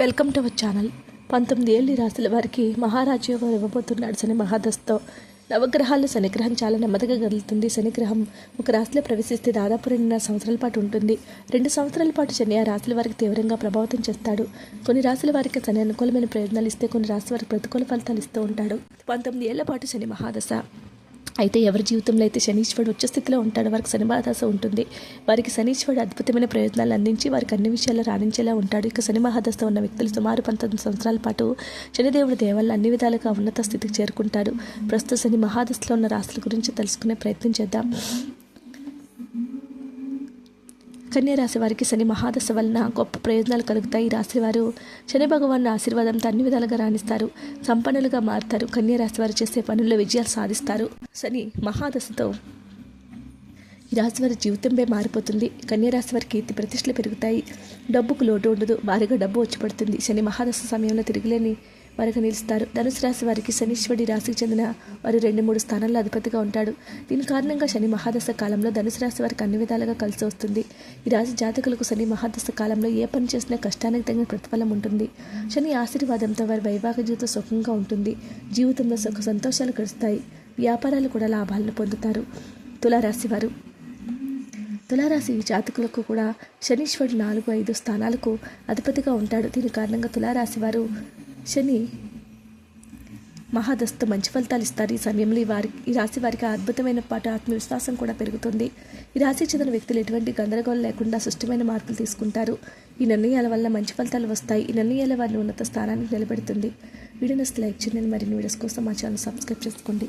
Welcome to our channel. పంతొమ్మిది ఏళ్ళు రాసిన వారికి మహారాజు ఇవ్వబోతున్నాడు శని మహాదశతో. నవగ్రహాల్లో శనిగ్రహం చాలా నెమ్మదిగా కదులుతుంది. శనిగ్రహం ఒక రాశిలో ప్రవేశిస్తే దాదాపు రెండున్నర సంవత్సరాల పాటు ఉంటుంది. రెండు సంవత్సరాల పాటు శని ఆ రాశుల వారికి తీవ్రంగా ప్రభావితం చేస్తాడు. కొన్ని రాశుల వారికి శని అనుకూలమైన ప్రయోజనాలు ఇస్తే కొన్ని రాశుల వారికి ప్రతికూల ఫలితాలు ఇస్తూ ఉంటాడు. పంతొమ్మిది ఏళ్ళ పాటు శని మహాదశ. అయితే ఎవరి జీవితంలో అయితే శనీశ్వరుడు ఉచ్చ స్థితిలో ఉంటాడో వారికి శని ఉంటుంది. వారికి శనీశ్వరుడు అద్భుతమైన ప్రయోజనాలు అందించి వారికి అన్ని విషయాల్లో రాణించేలా ఉంటాడు. ఇక శని మహాదశ ఉన్న వ్యక్తులు సుమారు పంతొమ్మిది సంవత్సరాల పాటు శనిదేవుడి దేవాలను అన్ని విధాలుగా ఉన్నత స్థితికి చేరుకుంటాడు ప్రస్తుత శని మహాదశలో ఉన్న రాశుల గురించి తెలుసుకునే ప్రయత్నం చేద్దాం. కన్యరాశి వారికి శని మహాదశ వలన గొప్ప ప్రయోజనాలు కలుగుతాయి. రాశివారు రాశి వారు శని భగవాన్ ఆశీర్వాదంతో అన్ని విధాలుగా రాణిస్తారు. సంపన్నులుగా మారుతారు. కన్యరాశి వారు చేసే పనుల్లో విజయాలు సాధిస్తారు. శని మహాదశతో ఈ రాశి వారి జీవితంపై మారిపోతుంది. కన్యరాశి వారి కీర్తి ప్రతిష్టలు పెరుగుతాయి. డబ్బుకు లోటు ఉండదు. భారీగా డబ్బు వచ్చి పడుతుంది. శని మహాదశ సమయంలో తిరిగిలేని వారికి నిలుస్తారు ధనుసు రాశి వారికి శనీశ్వరుడి రాశికి చెందిన వారు రెండు మూడు స్థానాల్లో అధిపతిగా ఉంటాడు. దీని కారణంగా శని మహాదశ కాలంలో ధనుసు రాశి వారికి అన్ని విధాలుగా కలిసి వస్తుంది. ఈ రాశి జాతకులకు శని మహాదశ కాలంలో ఏ పని చేసినా కష్టానికి తగిన ప్రతిఫలం ఉంటుంది. శని ఆశీర్వాదంతో వారి వైవాహిక జీవితం సుఖంగా ఉంటుంది. జీవితంలో సుఖ సంతోషాలు గడుస్తాయి. వ్యాపారాలు కూడా లాభాలను పొందుతారు. తులారాశి వారు. తులారాశి జాతకులకు కూడా శనీశ్వరుడు నాలుగు ఐదు స్థానాలకు అధిపతిగా ఉంటాడు. దీని కారణంగా తులారాశి వారు శని మహాదస్తు మంచి ఫలితాలు ఇస్తారు. ఈ సమయంలో ఈ వారికి ఈ రాశి వారికి అద్భుతమైన పాటు ఆత్మవిశ్వాసం కూడా పెరుగుతుంది. ఈ రాశికి చెందిన వ్యక్తులు ఎటువంటి గందరగోళం లేకుండా సుష్టమైన మార్పులు తీసుకుంటారు. ఈ నిర్ణయాల వల్ల మంచి ఫలితాలు వస్తాయి. ఈ నిర్ణయాల వారిని ఉన్నత స్థానానికి నిలబెడుతుంది. వీడియోస్ లైక్ చేయండి. మరిన్ని వీడియోస్ కోసం మా ఛానల్ సబ్స్క్రైబ్ చేసుకోండి.